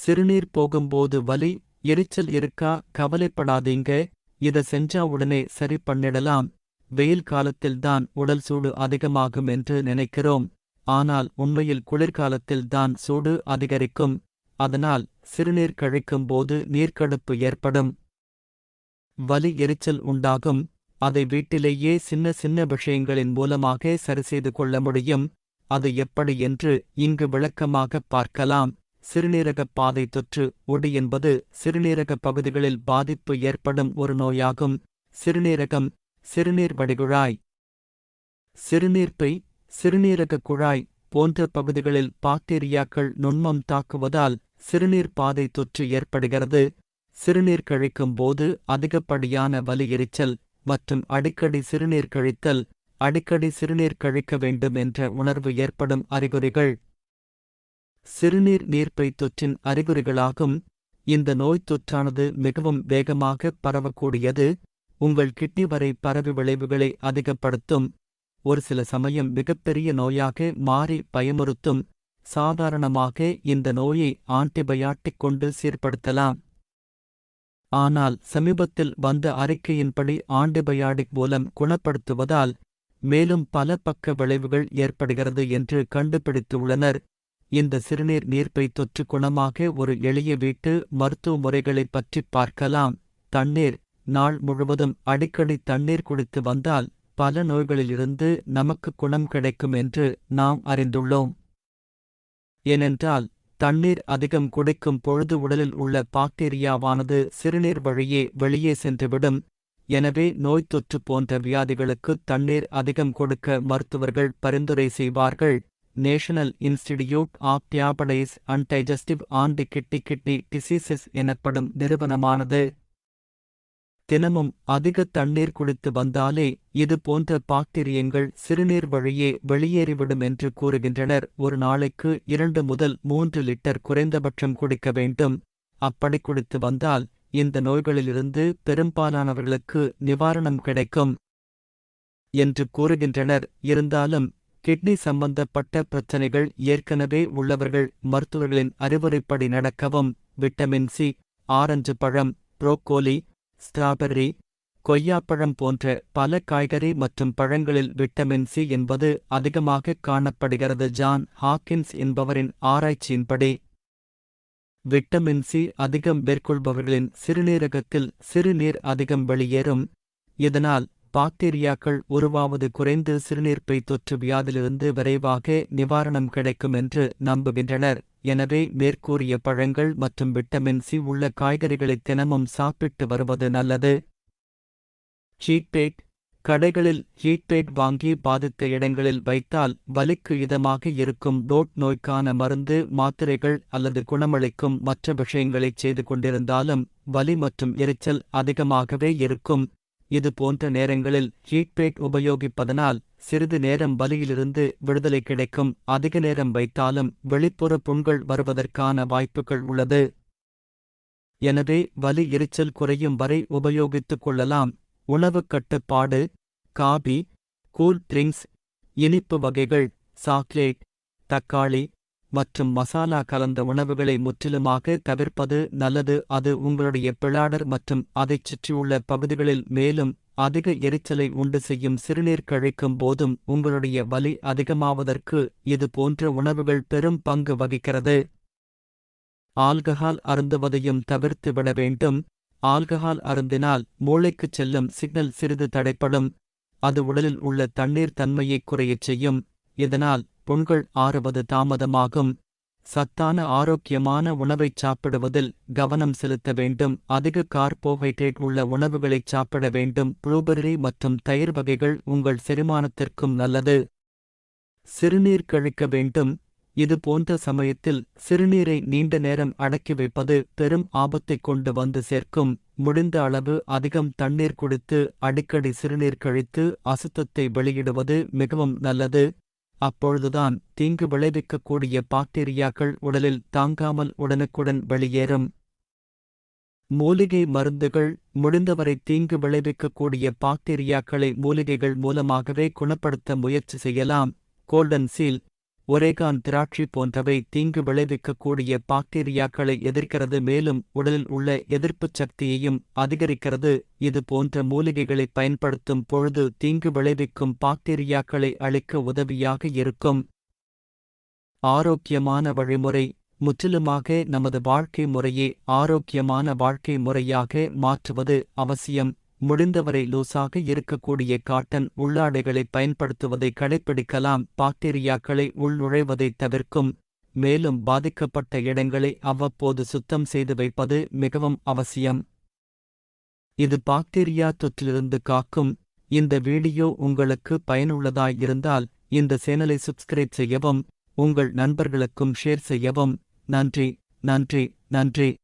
சிறுநீர் போகும்போது வலி எரிச்சல் இருக்கா கவலைப்படாதீங்க. இத செஞ்சா உடனே சரி பண்ணிடலாம். வெயில் காலத்தில்தான் உடல் சூடு அதிகமாகும் என்று நினைக்கிறோம். ஆனால் உண்மையில் குளிர்காலத்தில்தான் சூடு அதிகரிக்கும். அதனால் சிறுநீர் கழிக்கும் போது நீர்க்கடுப்பு ஏற்படும். வலி எரிச்சல் உண்டாகும். அதை வீட்டிலேயே சின்ன சின்ன விஷயங்களின் மூலமாக சரிசெய்து கொள்ள முடியும். அது எப்படி என்று இங்கு விளக்கமாக பார்க்கலாம். சிறுநீரகப் பாதை தொற்று ஒடி என்பது சிறுநீரக பகுதிகளில் பாதிப்பு ஏற்படும் ஒரு நோயாகும். சிறுநீரகம் சிறுநீர் வடிகுழாய். சிறுநீர்ப்பை சிறுநீரக குழாய் போன்ற பகுதிகளில் பாக்டீரியாக்கள் நுண்மம் தாக்குவதால் சிறுநீர் பாதை தொற்று ஏற்படுகிறது. சிறுநீர் கழிக்கும் போது அதிகப்படியான வலி எரிச்சல் மற்றும் அடிக்கடி சிறுநீர் கழித்தல் அடிக்கடி சிறுநீர் கழிக்க வேண்டும் என்ற உணர்வு ஏற்படும் அறிகுறிகள். சிறுநீர் நீர்ப்பை தொற்றின் அறிகுறிகளாகும். இந்த நோய் தொற்றானது மிகவும் வேகமாக பரவக்கூடியது. உங்கள் கிட்னி வரை பரவி விளைவுகளை அதிகப்படுத்தும். ஒரு சில சமயம் மிகப்பெரிய நோயாக மாறி பயமுறுத்தும். சாதாரணமாக இந்த நோயை ஆன்டிபயாட்டிக் கொண்டு சீர்படுத்தலாம். ஆனால் சமீபத்தில் வந்த அறிக்கையின்படி ஆன்டிபயாட்டிக் மூலம் குணப்படுத்துவதால் மேலும் பல பக்க விளைவுகள் ஏற்படுகிறது என்று கண்டுபிடித்துள்ளனர். இந்த சிறுநீர் நீர்ப்பை தொற்று குணமாக ஒரு எளிய வீட்டு மருத்துவ முறைகளைப் பற்றிப் பார்க்கலாம். தண்ணீர் நாள் முழுவதும் அடிக்கடி தண்ணீர் குடித்து வந்தால் பல நோய்களிலிருந்து நமக்கு குணம் கிடைக்கும் என்று நாம் அறிந்துள்ளோம். ஏனென்றால் தண்ணீர் அதிகம் குடிக்கும் பொழுது உடலில் உள்ள பாக்டீரியாவானது சிறுநீர் வழியே வெளியே சென்றுவிடும். எனவே நோய் தொற்று போன்ற வியாதிகளுக்கு தண்ணீர் அதிகம் கொடுக்க மருத்துவர்கள் பரிந்துரை செய்வார்கள். National institute of diabetes and digestive and kidney kidney diseases எனப்படும் நிறுவனமானது. தினமும் அதிக தண்ணீர் குடித்து வந்தாலே இது போன்ற பாக்டீரியங்கள் சிறுநீர் வழியே வெளியேறிவிடும் என்று கூறுகின்றனர். ஒரு நாளைக்கு இரண்டு முதல் மூன்று லிட்டர் குறைந்தபட்சம் குடிக்க வேண்டும். அப்படி குடித்து வந்தால் இந்த நோய்களிலிருந்து பெரும்பாலானவர்களுக்கு நிவாரணம் கிடைக்கும். என்று கூறுகின்றனர். இருந்தாலும் கிட்னி சம்பந்தப்பட்ட பிரச்சனைகள் ஏற்கனவே உள்ளவர்கள் மருத்துவர்களின் அறிவுரைப்படி நடக்கவும் விட்டமின் சி ஆரஞ்சு பழம் புரோக்கோலி ஸ்ட்ராபெர்ரி கொய்யாப்பழம் போன்ற பல காய்கறி மற்றும் பழங்களில் விட்டமின் சி என்பது அதிகமாக காணப்படுகிறது. ஜான் ஹாக்கின்ஸ் என்பவரின் ஆராய்ச்சியின்படி விட்டமின் சி அதிகம் மேற்கொள்பவர்களின் சிறுநீரகத்தில் சிறுநீர் அதிகம் வெளியேறும். இதனால் பாக்டீரியாக்கள் உருவாவது குறைந்து சிறுநீர்ப்பை தொற்று வியாதிலிருந்து விரைவாக நிவாரணம் கிடைக்கும் என்று நம்புகின்றனர். எனவே மேற்கூறிய பழங்கள் மற்றும் விட்டமின் சி உள்ள காய்கறிகளை தினமும் சாப்பிட்டு வருவது நல்லது. ஹீட்பேக். கடைகளில் ஹீட்பேக் வாங்கி பாதித்த இடங்களில் வைத்தால் வலிக்கு இதமாக இருக்கும் டோட் நோய்க்கான மருந்து மாத்திரைகள் அல்லது குணமளிக்கும் மற்ற விஷயங்களைச் செய்து கொண்டிருந்தாலும் வலி மற்றும் எரிச்சல் அதிகமாகவே இருக்கும். இது போன்ற நேரங்களில் ஹீட்பேட் உபயோகிப்பதனால் சிறிது நேரம் வலியிலிருந்து விடுதலை கிடைக்கும். அதிக நேரம் வைத்தாலும் வெளிப்புற புண்கள் வருவதற்கான வாய்ப்புகள் உள்ளது. எனவே வலி எரிச்சல் குறையும் வரை உபயோகித்துக் கொள்ளலாம். உணவுக் கட்டுப்பாடு காபி கூல் ட்ரிங்க்ஸ் இனிப்பு வகைகள் சாக்லேட் தக்காளி மற்றும் மசாலா கலந்த உணவுகளை முற்றிலுமாக தவிர்ப்பது நல்லது. அது உங்களுடைய பிளாடர் மற்றும் அதைச் சுற்றியுள்ள பகுதிகளில் மேலும் அதிக எரிச்சலை உண்டு செய்யும் சிறுநீர் கழிக்கும் போதும் உங்களுடைய வலி அதிகமாவதற்கு இது போன்ற உணவுகள் பெரும் பங்கு வகிக்கிறது. ஆல்கஹால் அருந்துவதையும் தவிர்த்து விட வேண்டும். ஆல்கஹால் அருந்தினால் மூளைக்குச் செல்லும் சிக்னல் சிறிது தடைப்படும். அது உடலில் உள்ள தண்ணீர் தன்மையை குறையச் செய்யும். இதனால் புண்கள் ஆறுவது தாமதமாகும். சத்தான ஆரோக்கியமான உணவைச் சாப்பிடுவதில் கவனம் செலுத்த வேண்டும். அதிக கார்போஹைட்ரேட் உள்ள உணவுகளைச் சாப்பிட வேண்டும். ப்ளூபெர்ரி மற்றும் தயிர் வகைகள் உங்கள் செரிமானத்திற்கும் நல்லது. சிறுநீர் கழிக்க வேண்டும். இது போன்ற சமயத்தில் சிறுநீரை நீண்ட நேரம் அடக்கி வைப்பது பெரும் ஆபத்தைக் கொண்டு வந்து சேர்க்கும். முடிந்த அளவு அதிகம் தண்ணீர் குடித்து அடிக்கடி சிறுநீர் கழித்து அசுத்தத்தை வெளியிடுவது மிகவும் நல்லது. அப்பொழுதுதான் தீங்கு விளைவிக்கக்கூடிய பாக்டீரியாக்கள் உடலில் தாங்காமல் உடனுக்குடன் வெளியேறும். மூலிகை மருந்துகள் முடிந்தவரை தீங்கு விளைவிக்கக்கூடிய பாக்டீரியாக்களை மூலிகைகள் மூலமாகவே குணப்படுத்த முயற்சி செய்யலாம். கோல்டன் சீல் ஒரேகான் திராட்சை போன்றவை தீங்கு விளைவிக்கக்கூடிய பாக்டீரியாக்களை எதிர்க்கிறது மேலும் உடலில் உள்ள எதிர்ப்புச் சக்தியையும் அதிகரிக்கிறது. இது போன்ற மூலிகைகளை பயன்படுத்தும் பொழுது தீங்கு விளைவிக்கும் பாக்டீரியாக்களை அழிக்க உதவியாக இருக்கும். ஆரோக்கியமான வழிமுறை. முற்றிலுமாக நமது வாழ்க்கை முறையை ஆரோக்கியமான வாழ்க்கை முறையாக மாற்றுவது அவசியம். முடிந்தவரை லூசாக இருக்கக்கூடிய காட்டன் உள்ளாடைகளை பயன்படுத்துவதை கடைப்பிடிக்கலாம். பாக்டீரியாக்களை உள்நுழைவதை தவிர்க்கும். மேலும் பாதிக்கப்பட்ட இடங்களை அவ்வப்போது சுத்தம் செய்து வைப்பது மிகவும் அவசியம். இது பாக்டீரியா தொற்றிலிருந்து காக்கும். இந்த வீடியோ உங்களுக்கு பயனுள்ளதாயிருந்தால் இந்த சேனலை சப்ஸ்கிரைப் செய்யவும் உங்கள் நண்பர்களுக்கும் ஷேர் செய்யவும். நன்றி நன்றி நன்றி.